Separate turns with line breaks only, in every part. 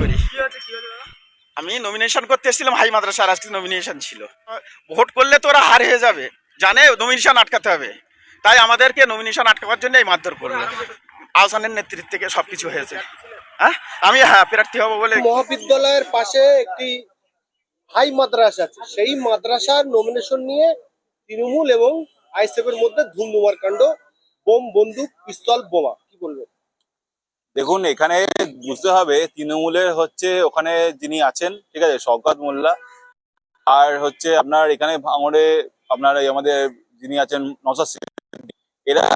করি। আমি নমিনেশন করতে এসেছিলাম হাই মাদ্রাসার আজকে নমিনেশন ছিল। ভোট করলে তো ওরা হার হয়ে যাবে। জানে নমিনেশন আটকাতে হবে। তাই আমাদেরকে নমিনেশন আটকাবার জন্য এই মারধর করল। আহসানের নেতৃত্ব থেকে সব কিছু হয়েছে। হ্যাঁ? আমি হ্যাঁ প্রার্থী হব বলে
মহাবিদ্যালয়ের পাশে একটি হাই মাদ্রাসা আছে। সেই মাদ্রাসার নমিনেশন নিয়ে তৃণমূল এবং আইএসএফ এর মধ্যে ধুমধুমার কাণ্ড বোম বন্দুক পিস্তল বোমা। কি বলবেন?
দেখুন, এখানে বুঝতে হবে তৃণমূলের হচ্ছে ওখানে যিনি আছেন, ঠিক আছে, শওকত মোল্লা। আর হচ্ছে আপনার এখানে ভাঙড়ে আপনার আমাদের যিনি আছেন নসাদ এরা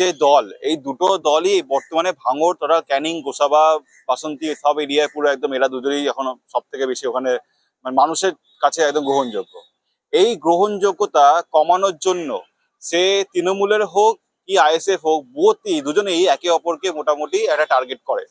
যে দল, এই দুটো দলই বর্তমানে ভাঙড় তোরা ক্যানিং, গোসাবা, বাসন্তী, সব এরিয়ায় পুরো একদম এরা দুজনেই এখন সব থেকে বেশি ওখানে মানে মানুষের কাছে একদম গ্রহণযোগ্য। এই গ্রহণযোগ্যতা কমানোর জন্য সে তৃণমূলের হোক কি আইএসএফ হোক বোথই দুজনেই একে অপরকে মোটামুটি একটা টার্গেট করে।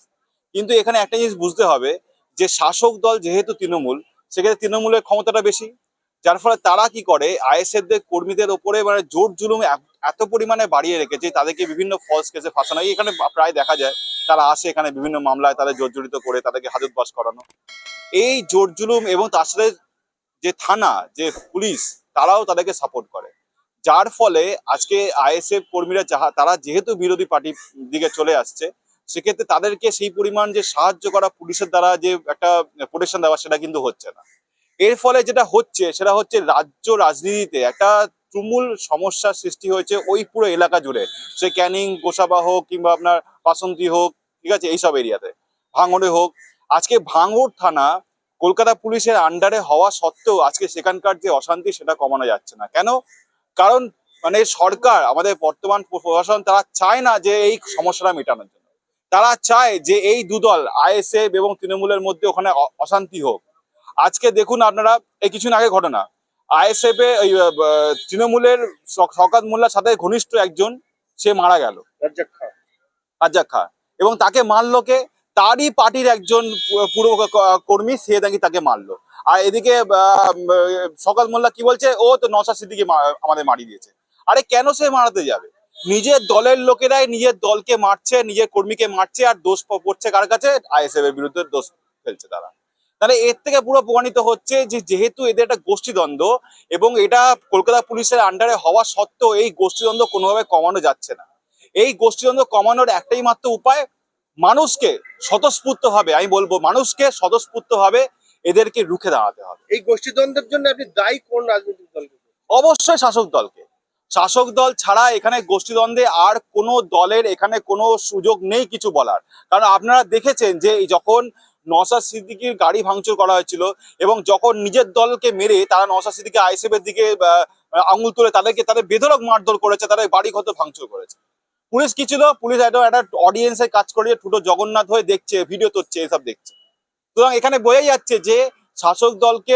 কিন্তু এখানে একটা জিনিস বুঝতে হবে যে শাসক দল যেহেতু তৃণমূল, সেক্ষেত্রে তৃণমূলের ক্ষমতাটা বেশি। যার ফলে তারা কি করে আইএসএফ দের কর্মীদের ওপরে মানে জোর জুলুম এত- পরিমাণে বাড়িয়ে রেখেছে, তাদেরকে বিভিন্ন ফলস কেসে ফাঁসানো। এখানে প্রায় দেখা যায়, তারা আসে এখানে বিভিন্ন মামলায় তাদের জর্জরিত করে তাদেরকে হাজত বাস করানো। এই জোর জুলুম এবং তার সাথে যে থানা, যে পুলিশ, তারাও তাদেরকে সাপোর্ট করে। যার ফলে আজকে আইএসএফ কর্মীরা যাহা তারা যেহেতু বিরোধী পার্টির দিকে চলে আসছে, সেক্ষেত্রে তাদেরকে সেই পরিমাণ যে সাহায্য করা পুলিশের দ্বারা যে একটা প্রোটেকশন দেওয়া সেটা কিন্তু হচ্ছে না। এর ফলে যেটা হচ্ছে সেটা হচ্ছে রাজ্য রাজনীতিতে একটা তুমুল সমস্যার সৃষ্টি হয়েছে ওই পুরো এলাকা জুড়ে। সে ক্যানিং, গোসাবা হোক কিংবা আপনার বাসন্তী হোক, ঠিক আছে, এইসব এরিয়াতে। ভাঙড়ে হোক। আজকে ভাঙড় থানা কলকাতা পুলিশের আন্ডারে হওয়া সত্ত্বেও আজকে সেখানকার যে অশান্তি সেটা কমানো যাচ্ছে না। কেন? কারণ মানে সরকার আমাদের বর্তমান প্রশাসন তারা চায় না যে এই সমস্যাটা মেটানোর জন্য। তারা চায় যে এই দুদল আইএসএফ এবং তৃণমূলের মধ্যে ওখানে অশান্তি হোক। আজকে দেখুন আপনারা এই কিছুদিন আগে ঘটনা। আইএসএফ এ তৃণমূলের শক- শওকত মোল্লার সাথে ঘনিষ্ঠ একজন সে মারা গেল।
রাজ্জাক খান
এবং তাকে মারলো কে? তারই পার্টির একজন পু- পুরো কর্মী সে নাকি তাকে মারলো। আর এদিকে সকাল মোল্লা কি বলছে? ও তো নশা সিদ্দিকে আমাদের মারিয়ে দিয়েছে। আরে কেন সে মারাতে যাবে? নিজের দলের লোকেরাই নিজের দলকে মারছে, নিজের কর্মীকে মারছে, আর দোষ পড়ছে কার কাছে? আইএসএফ এর বিরুদ্ধে দোষ ফেলছে তারা। তাহলে এর থেকে পুরো প্রমাণিত হচ্ছে যে, যেহেতু এদের একটা গোষ্ঠীদ্বন্দ্ব এবং এটা কলকাতা পুলিশের আন্ডারে হওয়া সত্ত্বেও এই গোষ্ঠীদ্বন্দ্ব কোনোভাবে কমানো যাচ্ছে না। এই গোষ্ঠীদ্বন্দ্ব কমানোর একটাই মাত্র উপায় মানুষকে স্বতঃস্ফূর্ত হবে আমি বলব মানুষকে স্বতঃস্ফূর্ত হবে এদেরকে রুখে দাঁড়াতে হবে।
এই গোষ্ঠীদ্বন্দ্বের জন্য আপনি দায়ী কোন রাজনৈতিক দলকে?
অবশ্যই শাসক দলকে। শাসক দল ছাড়া এখানে গোষ্ঠীদ্বন্দ্বে আর কোনো দলের এখানে কোনো সুযোগ নেই কিছু বলার। কারণ আপনারা দেখেছেন যে যখন নসাদ সিদ্দিকির গাড়ি ভাঙচুর করা হয়েছিল এবং যখন নিজের দলকে মেরে তারা নসাদ সিদ্দিকি আইসিএফ এর দিকে আঙুল তুলে তাদেরকে তাদের বেধরক মারধর করেছে তাদের বাড়ি কত ভাঙচুর করেছে। পুলিশ কি ছিল? পুলিশ একটা একটা কাজ করে ঠুটো জগন্নাথ হয়ে দেখছে ভিডিও করছে এসব দেখছে। সুতরাং এখানে বোঝাই যাচ্ছে যে, শাসক দলকে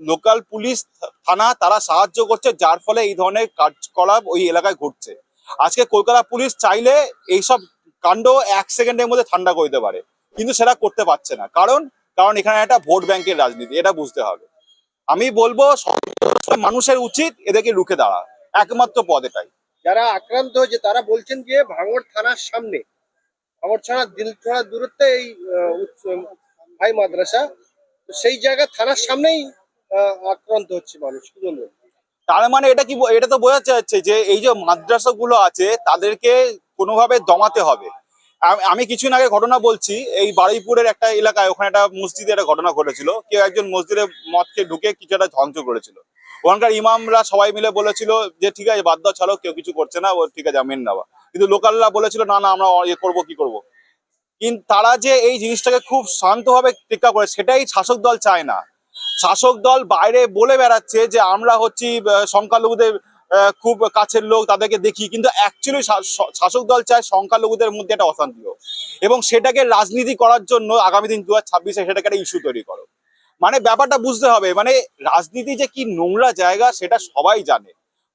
লোকাল পুলিশ থানা তারা সাহায্য করছে, যার ফলে এই ধরনের কার্যকলাপ ওই এলাকায় ঘটছে। আজকে কলকাতা পুলিশ চাইলে এইসব কাণ্ড এক সেকেন্ডের মধ্যে ঠান্ডা করে দিতে পারে। কিন্তু সেটা করতে পারছে না। কারণ কারণ এখানে একটা ভোট ব্যাংকের রাজনীতি, এটা বুঝতে হবে। আমি বলব মানুষের উচিত এদেরকে রুখে দাঁড়া একমাত্র পদ এটাই।
যারা আক্রান্ত হয়েছে, তারা বলছেন যে ভাঙড় থানার সামনে, ভাঙড় থানা দিল, থানার দূরত্বে এই হাই মাদ্রাসা, সেই জায়গা থানার সামনেই আক্রান্ত হচ্ছে মানুষ। কি
তার মানে এটা কি, এটা তো বোঝা যাচ্ছে যে এই যে মাদ্রাসা গুলো আছে, তাদেরকে কোনোভাবে দমাতে হবে। আমি কিছুদিন আগে ঘটনা বলছি, এই বারুইপুরের একটা এলাকায়, ওখানে একটা মসজিদে একটা ঘটনা ঘটেছিল। কেউ একজন মসজিদে মদকে ঢুকে কিছু একটা ধ্বংস করেছিল। ওখানকার ইমামরা সবাই মিলে বলেছিল যে, ঠিক আছে, বাদ দাও, ছাড়ো, কেউ কিছু করছে না ঠিক আছে, আমিন নেওয়া। কিন্তু লোকালরা বলেছিল, না না, আমরা ইয়ে করব, কি করব? কিন্তু তারা যে এই জিনিসটাকে খুব শান্তভাবে টেক্কা করে, সেটাই শাসক দল চায় না। শাসক দল বাইরে বলে বেড়াচ্ছে যে, আমরা হচ্ছি সংখ্যালঘুদের খুব কাছের লোক, তাদেরকে দেখি। কিন্তু অ্যাকচুয়ালি শাসক দল চায় সংখ্যালঘুদের মধ্যে একটা অশান্তি এবং সেটাকে রাজনীতি করার জন্য আগামী দিন দু হাজার ছাব্বিশে সেটাকে একটা ইস্যু তৈরি করো। মানে ব্যাপারটা বুঝতে হবে মানে রাজনীতি যে কি নোংরা জায়গা সেটা সবাই জানে।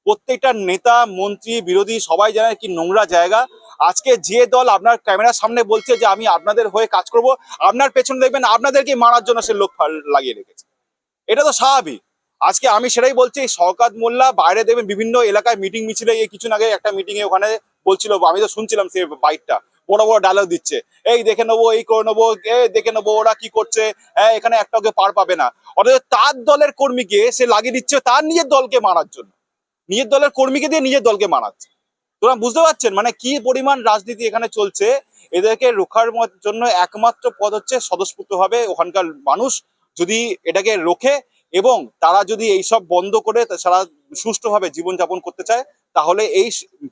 প্রত্যেকটা নেতা, মন্ত্রী, বিরোধী সবাই জানে কি নোংরা জায়গা। আজকে যে দল আপনার ক্যামেরার সামনে বলছে যে আমি আপনাদের হয়ে কাজ করব, আপনার পেছনে দেখবেন আপনাদেরকে মারার জন্য সে লোক লাগিয়ে রেখেছে। এটা তো স্বাভাবিক। আজকে আমি সেটাই বলছি, শওকাত মোল্লা বাইরে দেবেন বিভিন্ন এলাকায় মিটিং মিছিলে এই কিছুদিন আগে একটা মিটিং এ ওখানে বলছিল, আমি তো শুনছিলাম সে বাইকটা বড় বড় ডায়লগ দিচ্ছে। এই দেখে নেব, এই করে নেব এই দেখে নেব, ওরা কি করছে? হ্যাঁ এখানে একটা ওকে পার পাবে না। অথচ তার দলের কর্মীকে সে লাগিয়ে দিচ্ছে তার নিজের দলকে মারার জন্য। নিজের দলের কর্মীকে দিয়ে নিজের দলকে মারাচ্ছে। তোরা বুঝতে পারছেন? মানে কি পরিমাণ রাজনীতি এখানে চলছে? এদেরকে রোখার জন্য একমাত্র পদ হচ্ছে স্বতঃস্ফূর্ত হবে ওখানকার মানুষ। যদি এটাকে রোখে এবং তারা যদি এইসব বন্ধ করে সারা সুষ্ঠুভাবে জীবনযাপন করতে চায়, তাহলে এই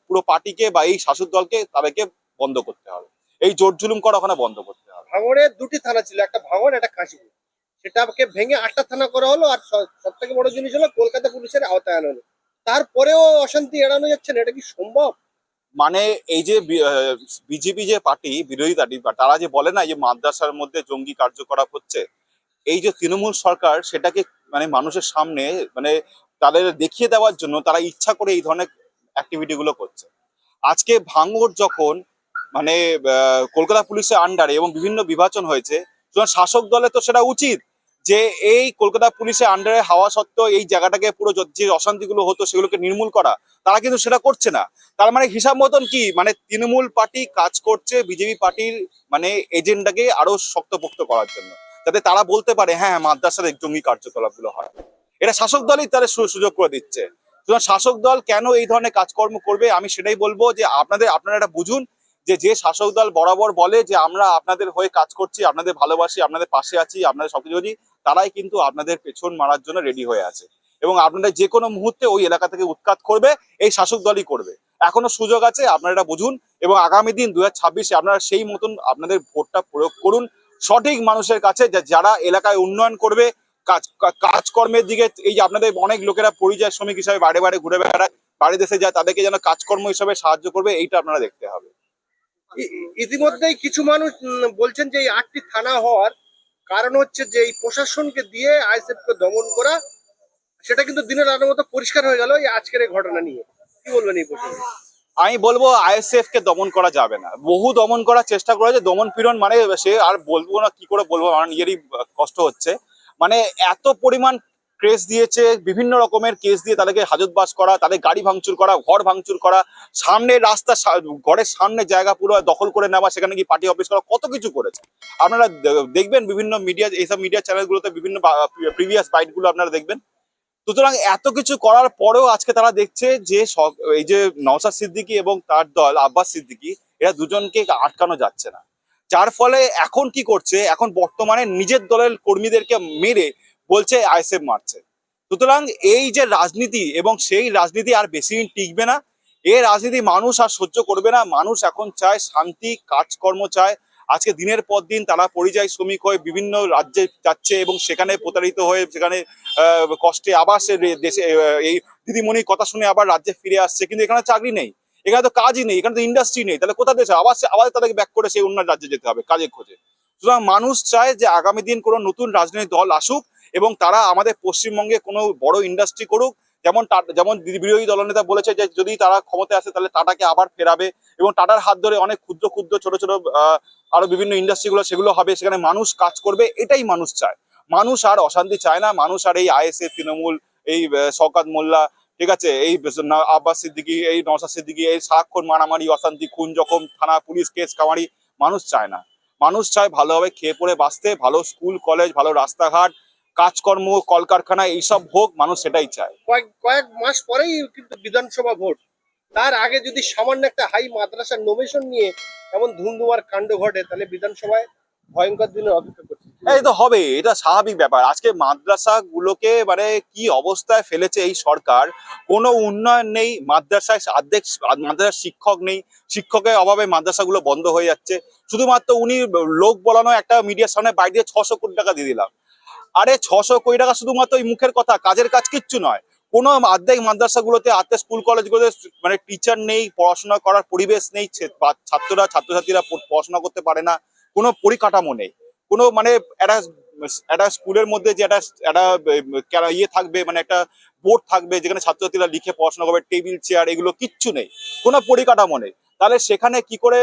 পুরো পার্টিকে বা এই শাসক দলকে তাদেরকে বন্ধ করতে হবে। এই জোর জুলুম করা ওখানে বন্ধ করতে হবে।
ভাঙড়ে দুটি থানা ছিল একটা ভাঙড় একটা কাশীপুর। সেটাকে ভেঙে আটটা থানা করা হলো আর সব থেকে বড় জিনিস হলো কলকাতা পুলিশের আওতায় আনা হলো। তারপরেও অশান্তি এড়ানো যাচ্ছে না এটা কি সম্ভব?
মানে এই যে বিজেপি যে পার্টি বিরোধী পার্টি তারা যে বলে না যে মাদ্রাসার মধ্যে জঙ্গি কার্যকলাপ হচ্ছে এই যে তৃণমূল সরকার সেটাকে মানে মানুষের সামনে মানে তাদের দেখিয়ে দেওয়ার জন্য তারা ইচ্ছা করে এই ধরনের অ্যাক্টিভিটি গুলো করছে। আজকে ভাঙর যখন মানে কলকাতা পুলিশের আন্ডারে এবং বিভিন্ন বিভাজন হয়েছে। সুতরাং শাসক দলে তো সেটা উচিত যে এই কলকাতা পুলিশের আন্ডারে হাওয়া সত্ত্বেও এই জায়গাটাকে পুরো য- অশান্তিগুলো হতো সেগুলোকে নির্মূল করা, তারা কিন্তু সেটা করছে না। তার মানে হিসাব মতন কি? মানে তৃণমূল পার্টি কাজ করছে বিজেপি পার্টির মানে এজেন্ডাকে আরও শক্তপোক্ত করার জন্য, যাতে তারা বলতে পারে হ্যাঁ হ্যাঁ মাদ্রাসার জঙ্গি কার্যকলাপগুলো হয়। এটা শাসক দলই তাদের সুযোগ করে দিচ্ছে। শাসক দল কেন এই ধরনের কাজকর্ম করবে? আমি সেটাই বলব যে আপনাদের, আপনারা এটা বুঝুন। যে যে শাসক দল বরাবর বলে যে আমরা আপনাদের হয়ে কাজ করছি আপনাদের ভালোবাসি আপনাদের পাশে আছি আপনাদের সবকিছু করি, তারাই কিন্তু আপনাদের পেছন মারার জন্য রেডি হয়ে আছে। এবং আপনাদের যে কোনো মুহূর্তে ওই এলাকা থেকে উৎখাত করবে এই শাসক দলই করবে। এখনও সুযোগ আছে আপনারা এটা বুঝুন এবং আগামী দিন দু হাজার ছাব্বিশে আপনারা সেই মতন আপনাদের ভোটটা প্রয়োগ করুন সঠিক মানুষের কাছে যারা এলাকায় উন্নয়ন করবে কাজ কাজকর্মের দিকে এই যে আপনাদের অনেক লোকেরা পরিযায় শ্রমিক হিসাবে বাড়ি বাড়ি ঘুরে বেড়ায় বাড়ি দেশে যায় তাদেরকে যেন কাজকর্ম হিসাবে সাহায্য করবে এইটা আপনারা দেখতে হবে।
ইতিমধ্যেই কিছু মানুষ বলছেন যে এই আটটি থানা হওয়ার কারণ হচ্ছে যে এই প্রশাসনকে দিয়ে আইএসএফ কে দমন করা, সেটা কিন্তু দিনের আলোর মতো পরিষ্কার হয়ে গেল এই আজকের এই ঘটনা নিয়ে। কি বলবেন এই প্রসঙ্গে?
আমি বলব আইএসএফ কে দমন করা যাবে না। বহু দমন করার চেষ্টা করা যে দমন পীড়ন মানে সে আর বলব না কি করে বলব, আমার নিজেরই কষ্ট হচ্ছে। মানে এত পরিমাণ কেস দিয়েছে, বিভিন্ন রকমের কেস দিয়ে তাদেরকে হাজতবাস করা, তাদের গাড়ি ভাঙচুর করা, ঘর ভাঙচুর করা, সামনে রাস্তা ঘরের সামনে জায়গা পুরো দখল করে নেওয়া, সেখানে কি পার্টি অফিস করা, কত কিছু করেছে। আপনারা দেখবেন বিভিন্ন মিডিয়া, এইসব মিডিয়া চ্যানেলগুলোতে বিভিন্ন প্রিভিয়াস বাইটগুলো আপনারা দেখবেন। সুতরাং এত কিছু করার পরেও আজকে তারা দেখছে যে এই যে নওসাদ সিদ্দিকী এবং তার দল, আব্বাস সিদ্দিকী, এরা দুজনকে আটকানো যাচ্ছে না। যার ফলে এখন কি করছে? এখন বর্তমানে নিজের দলের কর্মীদেরকে মেরে বলছে আইএসএফ মারছে। সুতরাং এই যে রাজনীতি এবং সেই রাজনীতি আর বেশি দিন টিকবে না। এই রাজনীতি মানুষ আর সহ্য করবে না। মানুষ এখন চায় শান্তি, কাজকর্ম চায়। আজকে দিনের পর দিন তারা পরিযায়ী শ্রমিক হয়ে বিভিন্ন রাজ্যে যাচ্ছে এবং সেখানে প্রতারিত হয়ে সেখানে কষ্টে আবার সে দেশে এই দিদিমণির কথা শুনে আবার রাজ্যে ফিরে আসছে। কিন্তু এখানে চাকরি নেই। এখানে তো কাজই নেই। এখানে তো ইন্ডাস্ট্রি নেই। তাহলে কোথা দেশে? আবার আবার তাদেরকে ব্যাক করে সেই অন্য রাজ্যে যেতে হবে কাজের খোঁজে। সুতরাং মানুষ চায় যে আগামী দিন কোনো নতুন রাজনৈতিক দল আসুক। এবং তারা আমাদের পশ্চিমবঙ্গে কোনো বড় ইন্ডাস্ট্রি করুক যেমন যেমন বিরোধী দলনেতা বলেছে যে যদি তারা ক্ষমতায় আসে তাহলে টাটাকে আবার ফেরাবে এবং টাটার হাত ধরে অনেক ক্ষুদ্র ক্ষুদ্র ছোট ছোট আরও বিভিন্ন ইন্ডাস্ট্রিগুলো সেগুলো হবে সেখানে মানুষ কাজ করবে এটাই মানুষ চায়। মানুষ আর অশান্তি চায় না মানুষ আর এই আইএসএ তৃণমূল এই আহ, শওকাত মোল্লা ঠিক আছে এই আব্বাস সিদ্দিকী এই নওশাদ সিদ্দিকি এই সারাক্ষণ মারামারি অশান্তি খুন জখম থানা পুলিশ কেস কামারি মানুষ চায় না। মানুষ চায় ভালোভাবে খেয়ে পড়ে বাঁচতে ভালো স্কুল কলেজ ভালো রাস্তাঘাট কাজকর্ম কলকারখানা এইসব হোক মানুষ সেটাই চায়।
কয়েক কয়েক মাস পরেই কিন্তু বিধানসভা ভোট। তার আগে যদি সামান্য একটা হাই মাদ্রাসার নোমেশন নিয়ে এমন ধুমধুমার কাণ্ড ঘটে তাহলে বিধানসভায় ভয়ঙ্কর দিনের অপেক্ষা করছে।
এই তো হবে এটা স্বাভাবিক ব্যাপার। আজকে মাদ্রাসা গুলোকে মানে কি অবস্থায় ফেলেছে এই সরকার কোনো উন্নয়ন নেই মাদ্রাসায় অর্ধেক মাদ্রাসার শিক্ষক নেই শিক্ষকের অভাবে মাদ্রাসাগুলো বন্ধ হয়ে যাচ্ছে। শুধুমাত্র উনি লোক বলানো একটা মিডিয়ার সামনে বাইরে দিয়ে ছশো কোটি টাকা দিয়ে দিলাম। আরে ছশো কোটি টাকা শুধুমাত্র ওই মুখের কথা, কাজের কাজ কিচ্ছু নয়। কোনো অর্ধেক মাদ্রাসাগুলোতে আর্ধেক স্কুল, কলেজগুলোতে মানে টিচার নেই, পড়াশোনা করার পরিবেশ নেই ছাত্ররা, ছাত্রছাত্রীরা পড়- পড়াশোনা করতে পারে না, কোনো পরিকাঠামো নেই। কোনো মানে একটা একটা স্কুলের মধ্যে যে একটা একটা ইয়ে থাকবে মানে একটা বোর্ড থাকবে, যেখানে ছাত্রছাত্রীরা লিখে পড়াশোনা করবে টেবিল চেয়ার এগুলো কিচ্ছু নেই। কোনো পরিকাঠামো নেই। তাহলে সেখানে কি করে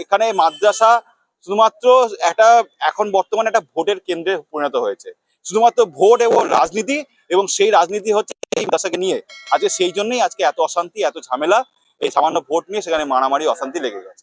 এখানে মাদ্রাসা শুধুমাত্র একটা এখন বর্তমানে একটা ভোটের কেন্দ্রে পরিণত হয়েছে। শুধুমাত্র ভোট এবং রাজনীতি এবং সেই রাজনীতি হচ্ছে এই মাদ্রাসাকে নিয়ে। আজকে সেই জন্যই আজকে এত অশান্তি, এত ঝামেলা, এই সামান্য ভোট নিয়ে সেখানে মারামারি, অশান্তি লেগে গেছে।